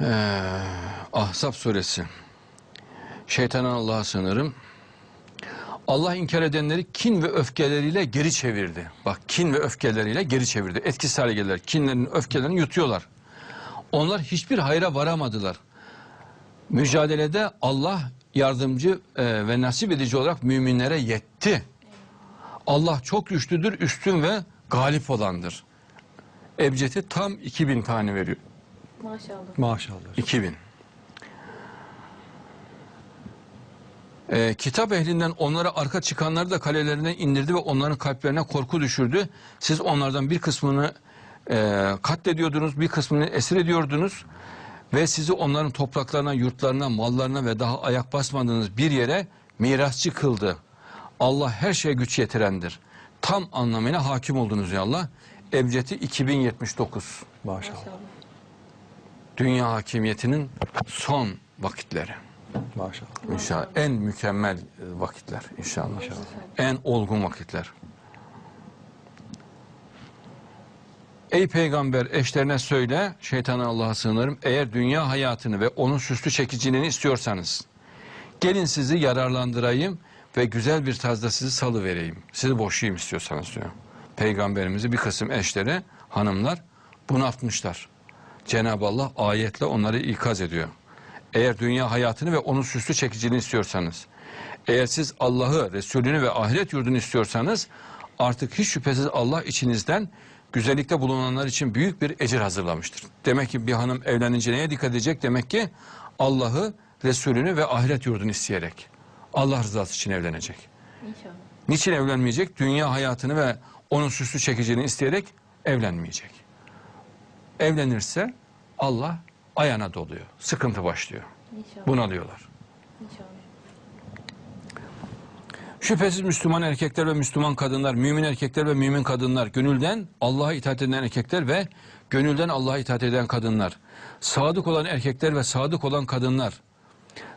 Ee, Ahzab suresi. Şeytanın Allah'a sığınırım. Allah inkar edenleri kin ve öfkeleriyle geri çevirdi. Bak kin ve öfkeleriyle geri çevirdi. Etkisiz hale geldiler. Kinlerin öfkelerini yutuyorlar. Onlar hiçbir hayra varamadılar. Mücadelede Allah yardımcı e, ve nasip edici olarak müminlere yetti. Allah çok güçlüdür, üstün ve galip olandır. Ebced'i tam 2000 tane veriyor. Maşallah. Maşallah. 2000. Ee, kitap ehlinden onlara arka çıkanları da kalelerinden indirdi ve onların kalplerine korku düşürdü. Siz onlardan bir kısmını e, katlediyordunuz, bir kısmını esir ediyordunuz ve sizi onların topraklarına, yurtlarına, mallarına ve daha ayak basmadığınız bir yere mirasçı kıldı. Allah her şeye güç yetirendir. Tam anlamıyla hakim oldunuz ya Allah. Ebced'i 2079. Maşallah. Maşallah. Dünya hakimiyetinin son vakitleri. Maşallah. İnşallah en mükemmel e, vakitler inşallah. En olgun vakitler. Ey peygamber eşlerine söyle, şeytana Allah'a sığınırım. Eğer dünya hayatını ve onun süslü çekiciliğini istiyorsanız, gelin sizi yararlandırayım ve güzel bir tarzda sizi salı vereyim. Sizi boşayayım istiyorsanız diyor. Peygamberimizi bir kısım eşleri, hanımlar bunaltmışlar. Cenab-ı Allah ayetle onları ikaz ediyor. Eğer dünya hayatını ve onun süslü çekiciliğini istiyorsanız, eğer siz Allah'ı, Resulünü ve ahiret yurdunu istiyorsanız, artık hiç şüphesiz Allah içinizden güzellikte bulunanlar için büyük bir ecir hazırlamıştır. Demek ki bir hanım evlenince neye dikkat edecek? Demek ki Allah'ı, Resulünü ve ahiret yurdunu isteyerek. Allah rızası için evlenecek. İnşallah. Niçin evlenmeyecek? Dünya hayatını ve onun süslü çekiciliğini isteyerek evlenmeyecek. Evlenirse Allah ayağına doluyor. Sıkıntı başlıyor. İnşallah. Bunalıyorlar. İnşallah. Şüphesiz Müslüman erkekler ve Müslüman kadınlar, mümin erkekler ve mümin kadınlar, gönülden Allah'a itaat eden erkekler ve gönülden Allah'a itaat eden kadınlar, sadık olan erkekler ve sadık olan kadınlar,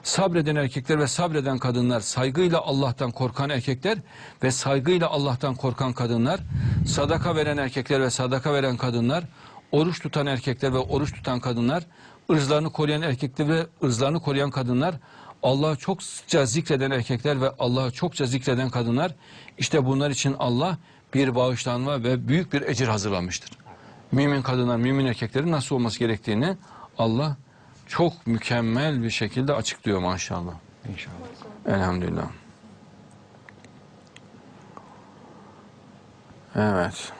sabreden erkekler ve sabreden kadınlar, saygıyla Allah'tan korkan erkekler ve saygıyla Allah'tan korkan kadınlar, sadaka veren erkekler ve sadaka veren kadınlar, oruç tutan erkekler ve oruç tutan kadınlar, ırzlarını koruyan erkekler ve ırzlarını koruyan kadınlar, Allah'ı çokça zikreden erkekler ve Allah'ı çokça zikreden kadınlar, işte bunlar için Allah bir bağışlanma ve büyük bir ecir hazırlamıştır. Mümin kadınlar, mümin erkeklerin nasıl olması gerektiğini Allah çok mükemmel bir şekilde açıklıyor maşallah. İnşallah. Elhamdülillah. Evet.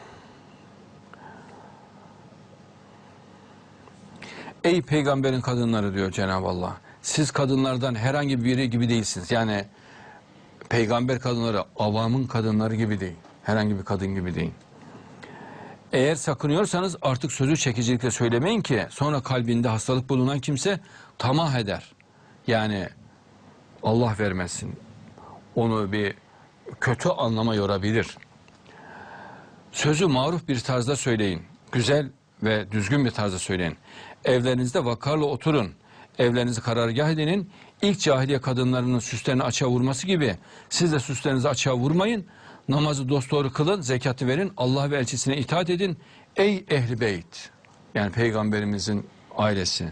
Ey peygamberin kadınları diyor Cenab-ı Allah. Siz kadınlardan herhangi biri gibi değilsiniz. Yani peygamber kadınları avamın kadınları gibi değil. Herhangi bir kadın gibi değil. Eğer sakınıyorsanız artık sözü çekicilikle söylemeyin ki sonra kalbinde hastalık bulunan kimse tamah eder. Yani Allah vermesin. Onu bir kötü anlama yorabilir. Sözü maruf bir tarzda söyleyin. Güzel ve düzgün bir tarzda söyleyin. Evlerinizde vakarla oturun. Evlerinizi karargah edinin. İlk cahiliye kadınlarının süslerini açığa vurması gibi siz de süslerinizi açığa vurmayın. Namazı dosdoğru kılın, zekatı verin, Allah ve elçisine itaat edin. Ey ehli beyt, yani peygamberimizin ailesi.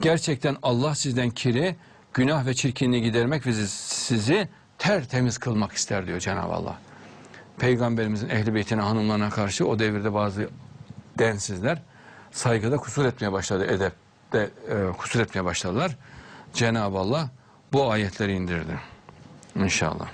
Gerçekten Allah sizden kiri, günah ve çirkinliği gidermek ve sizi tertemiz kılmak ister diyor Cenab-ı Allah. Peygamberimizin ehli beytine hanımlarına karşı o devirde bazı densizler saygıda kusur etmeye başladı, edepte e, kusur etmeye başladılar. Cenab-ı Allah bu ayetleri indirdi. İnşallah.